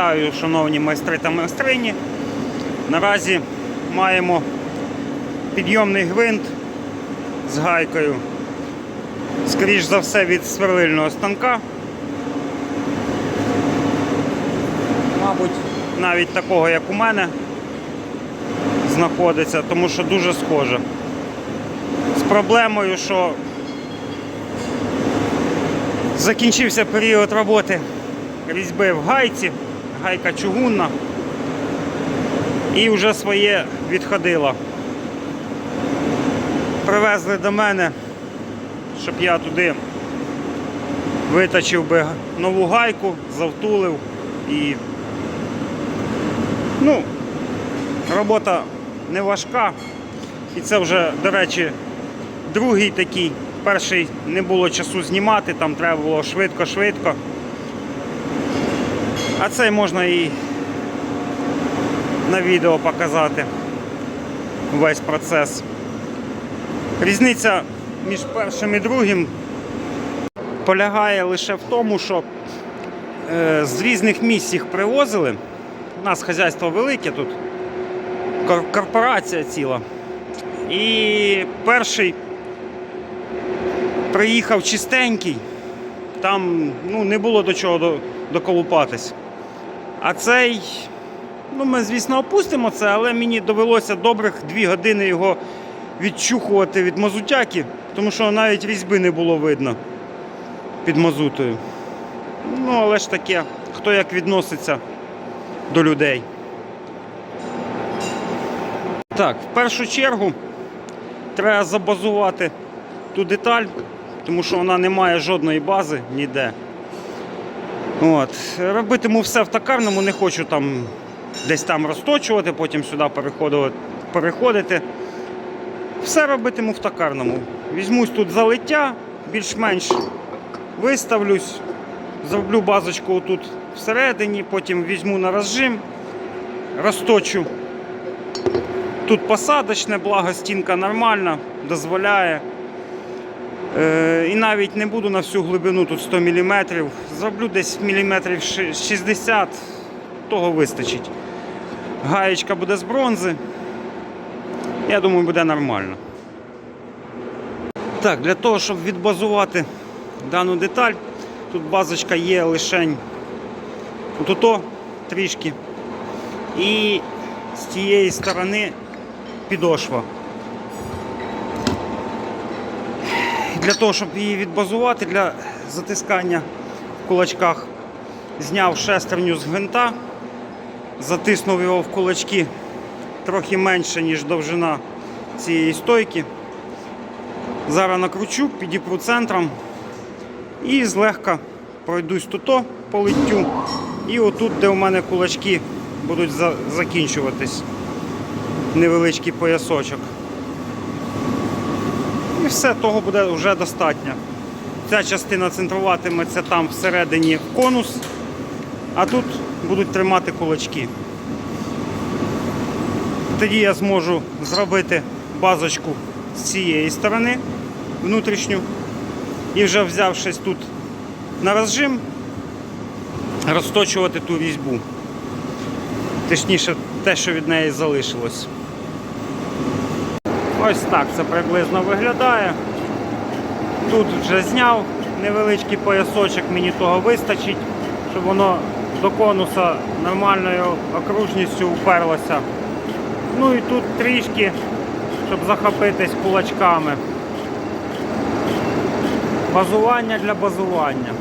Вітаю, шановні майстри та майстрині. Наразі маємо підйомний гвинт з гайкою. Скоріш за все від сверлильного станка. Мабуть, навіть такого, як у мене, знаходиться, тому що дуже схоже. З проблемою, що закінчився період роботи різьби в гайці, гайка чугунна і вже своє відходила. Привезли до мене, щоб я туди виточив би нову гайку, завтулив і ну, робота не важка. І це вже, до речі, другий такий. Перший не було часу знімати, там треба було швидко-швидко. А цей можна і на відео показати весь процес. Різниця між першим і другим полягає лише в тому, що е, з різних місць їх привозили. У нас хазяйство велике тут, корпорація ціла. І перший приїхав чистенький, там ну, не було до чого доколупатись. А цей, ну ми, звісно, опустимо це, але мені довелося добрих дві години його відчухувати від мазутяки, тому що навіть різьби не було видно під мазутою. Ну, але ж таке, хто як відноситься до людей. Так, в першу чергу треба забазувати ту деталь, тому що вона не має жодної бази ніде. От. Робитиму все в токарному, не хочу там десь там розточувати, потім сюди переходити. Все робитиму в токарному. Візьмусь тут залиття, більш-менш виставлюсь, зроблю базочку тут всередині, потім візьму на розжим, розточу. Тут посадочне, благо стінка нормальна, дозволяє. Е, і навіть не буду на всю глибину тут 100 мм. Зроблю десь міліметрів ши- 60, того вистачить. Гаєчка буде з бронзи. Я думаю, буде нормально. Так, для того, щоб відбазувати дану деталь, тут базочка є лишень тут трішки. І з тієї сторони підошва. Для того, щоб її відбазувати для затискання в кулачках, зняв шестерню з гвинта, затиснув його в кулачки трохи менше, ніж довжина цієї стойки. Зараз накручу, підіпру центром і злегка пройдусь туто по литтю. І отут, де у мене кулачки будуть закінчуватись, невеличкий поясочок. І все, того буде вже достатньо. Ця частина центруватиметься там всередині конус, а тут будуть тримати кулачки. Тоді я зможу зробити базочку з цієї сторони внутрішню. І вже взявшись тут на розжим, розточувати ту різьбу. Точніше, те, що від неї залишилось. Ось так це приблизно виглядає. Тут вже зняв невеличкий поясочок, мені того вистачить, щоб воно до конуса нормальною окружністю уперлося. Ну і тут трішки, щоб захопитись кулачками. Базування для базування.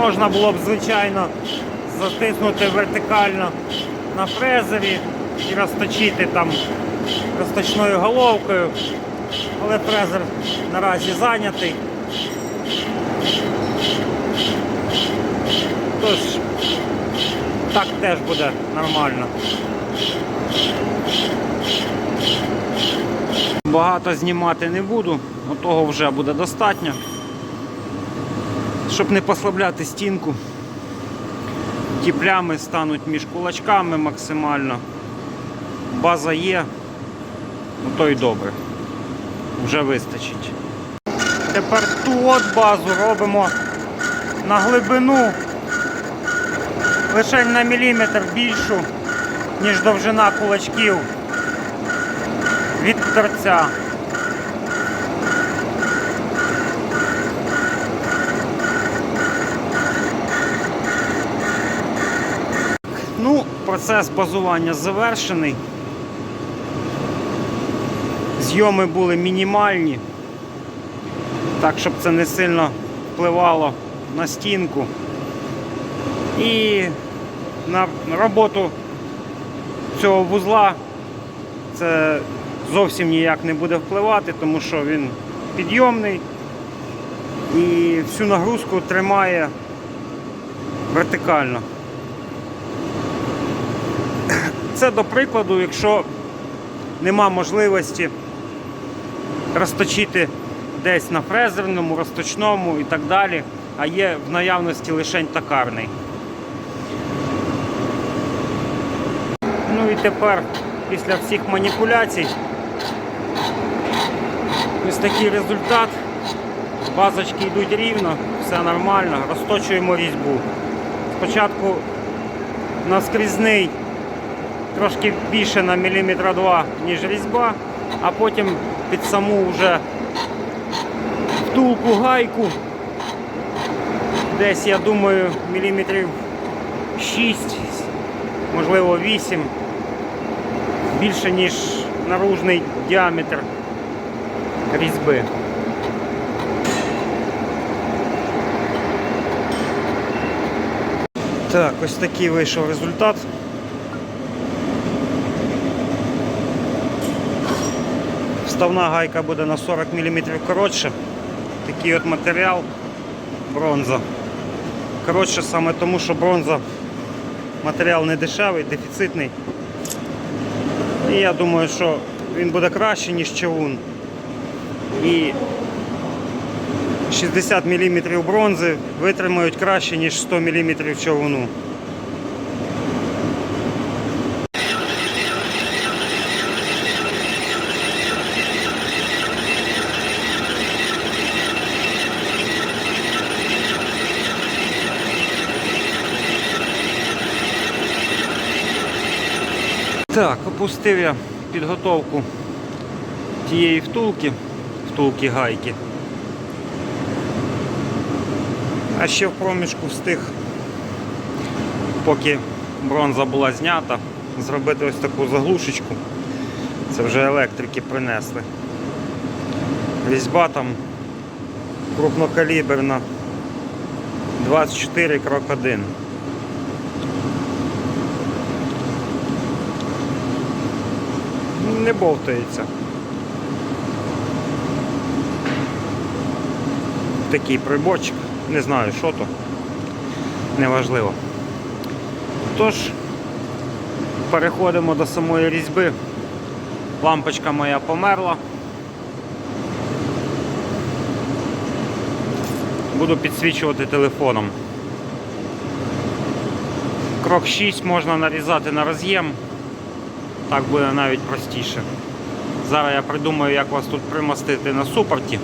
Можна було б, звичайно, затиснути вертикально на фрезері і розточити там розточною головкою, але фрезер наразі зайнятий. Тож так теж буде нормально. Багато знімати не буду, того вже буде достатньо щоб не послабляти стінку. Ті плями стануть між кулачками максимально. База є, ну то й добре. вже вистачить. Тепер ту от базу робимо на глибину лише на міліметр більшу, ніж довжина кулачків від торця. Ну, процес базування завершений. Зйоми були мінімальні, так, щоб це не сильно впливало на стінку. І на роботу цього вузла це зовсім ніяк не буде впливати, тому що він підйомний і всю нагрузку тримає вертикально. Це до прикладу, якщо нема можливості розточити десь на фрезерному, розточному і так далі, а є в наявності лишень токарний. Ну і тепер, після всіх маніпуляцій, ось такий результат. Базочки йдуть рівно, все нормально, розточуємо різьбу. Спочатку наскрізний трошки більше на міліметра два, ніж різьба, а потім під саму вже втулку гайку. Десь, я думаю, міліметрів 6, можливо 8, більше, ніж наружний діаметр різьби. Так, ось такий вийшов результат. Вставна гайка буде на 40 мм коротше. Такий от матеріал бронза. Коротше саме тому, що бронза матеріал не дешевий, дефіцитний. І я думаю, що він буде краще, ніж чавун. І 60 мм бронзи витримають краще, ніж 100 мм човуну. Так, опустив я підготовку тієї втулки, втулки гайки. А ще в проміжку встиг, поки бронза була знята, зробити ось таку заглушечку. Це вже електрики принесли. Різьба там крупнокаліберна 24 крок 1. Не бовтається. Такий приборчик. Не знаю, що то. Неважливо. Тож, переходимо до самої різьби. Лампочка моя померла. Буду підсвічувати телефоном. Крок 6 можна нарізати на роз'єм. Так буде навіть простіше. Зараз я придумаю, як вас тут примостити на супорті.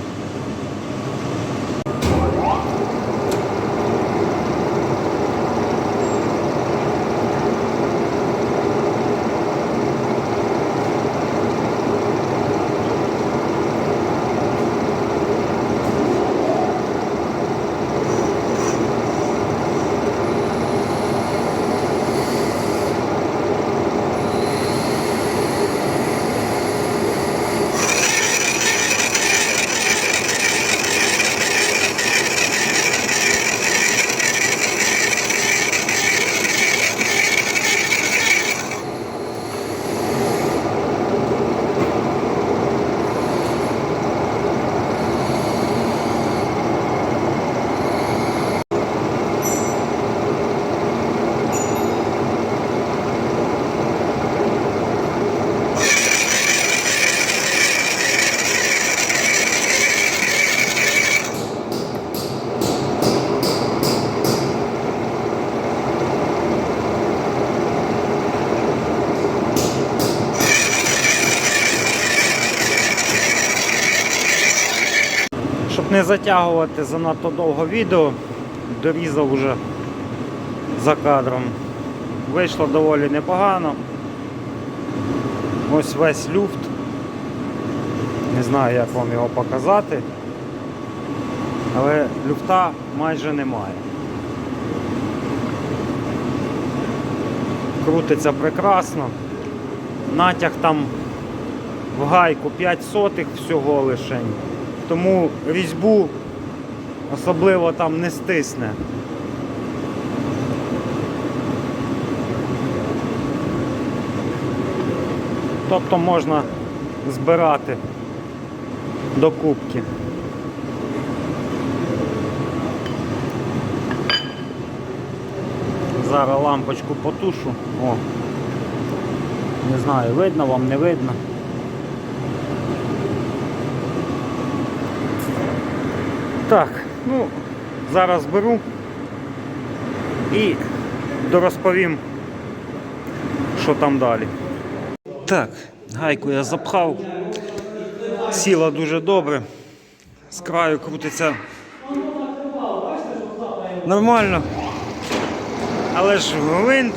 Не затягувати занадто довго відео, дорізав уже за кадром. Вийшло доволі непогано. Ось весь люфт. Не знаю, як вам його показати. Але люфта майже немає. Крутиться прекрасно. Натяг там в гайку 5 сотих всього лишень. Тому різьбу особливо там не стисне. Тобто можна збирати до кубки. Зараз лампочку потушу. О. Не знаю, видно вам, не видно. Так, ну, зараз беру і дорозповім, що там далі. Так, гайку я запхав. Сіла дуже добре. З краю крутиться нормально. Але ж гвинт.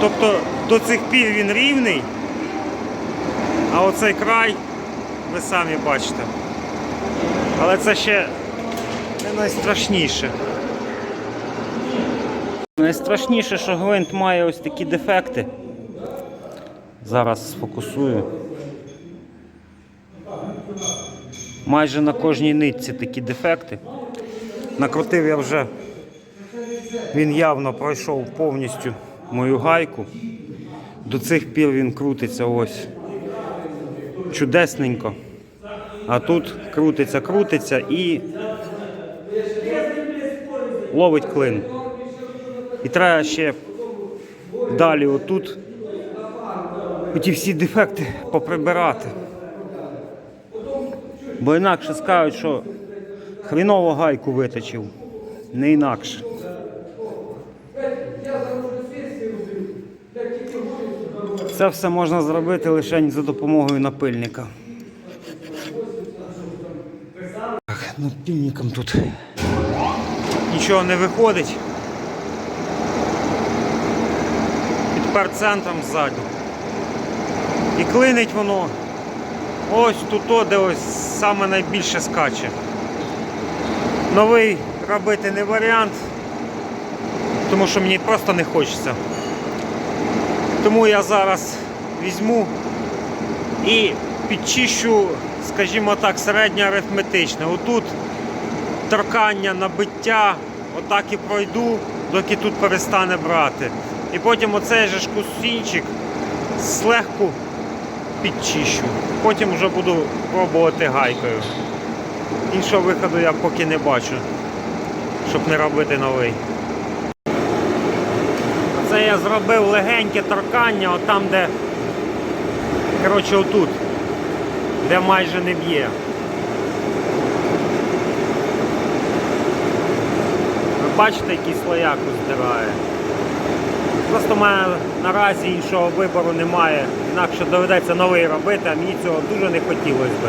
Тобто до цих пір він рівний, а оцей край ви самі бачите. Але це ще не найстрашніше. Найстрашніше, що гвинт має ось такі дефекти. Зараз сфокусую. Майже на кожній нитці такі дефекти. Накрутив я вже, він явно пройшов повністю мою гайку. До цих пір він крутиться ось чудесненько. А тут крутиться, крутиться і ловить клин. І треба ще далі отут ті всі дефекти поприбирати. Бо інакше скажуть, що хріново гайку виточив. Не інакше. Це все можна зробити лише за допомогою напильника. Так, напильником тут нічого не виходить. Підпер центром ззаду. І клинить воно ось тут, де ось саме найбільше скаче. Новий робити не варіант, тому що мені просто не хочеться. Тому я зараз візьму і підчищу, скажімо так, середнє арифметичне. Отут торкання, набиття, отак і пройду, доки тут перестане брати. І потім оцей же кусінчик злегку підчищу. Потім вже буду пробувати гайкою. Іншого виходу я поки не бачу, щоб не робити новий. Це я зробив легеньке торкання, отам, де, коротше, отут, де майже не б'є. Ви бачите, який слояк здирає. Просто в мене наразі іншого вибору немає, інакше доведеться новий робити, а мені цього дуже не хотілося би.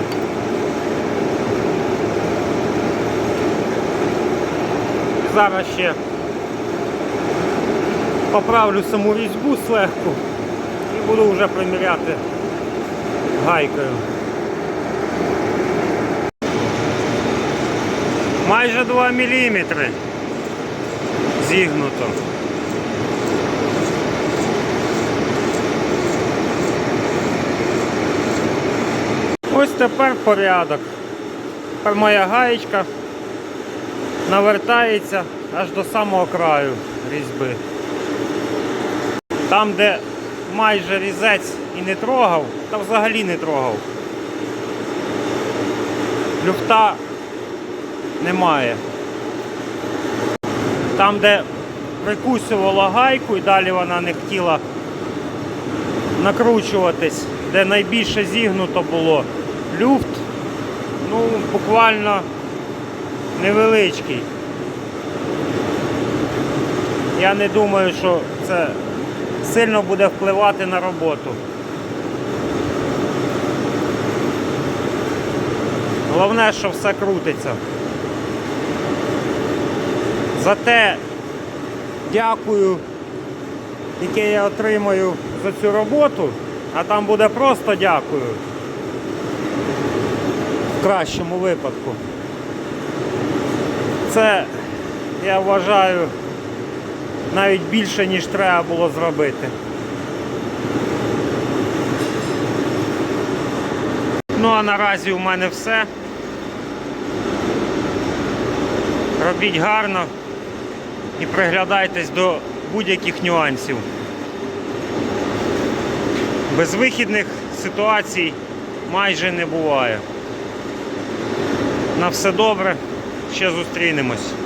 Зараз ще поправлю саму різьбу злегку і буду вже приміряти гайкою. Майже 2 мм зігнуто. Ось тепер порядок. Тепер моя гаєчка навертається аж до самого краю різьби. Там, де майже різець і не трогав, та взагалі не трогав. Люфта немає. Там, де прикусувала гайку і далі вона не хотіла накручуватись, де найбільше зігнуто було люфт, ну, буквально невеличкий. Я не думаю, що це сильно буде впливати на роботу. Головне, що все крутиться. Зате дякую, яке я отримаю за цю роботу, а там буде просто дякую. В кращому випадку. Це, я вважаю, навіть більше, ніж треба було зробити. Ну а наразі у мене все. Робіть гарно і приглядайтесь до будь-яких нюансів. Безвихідних ситуацій майже не буває. На все добре, ще зустрінемось.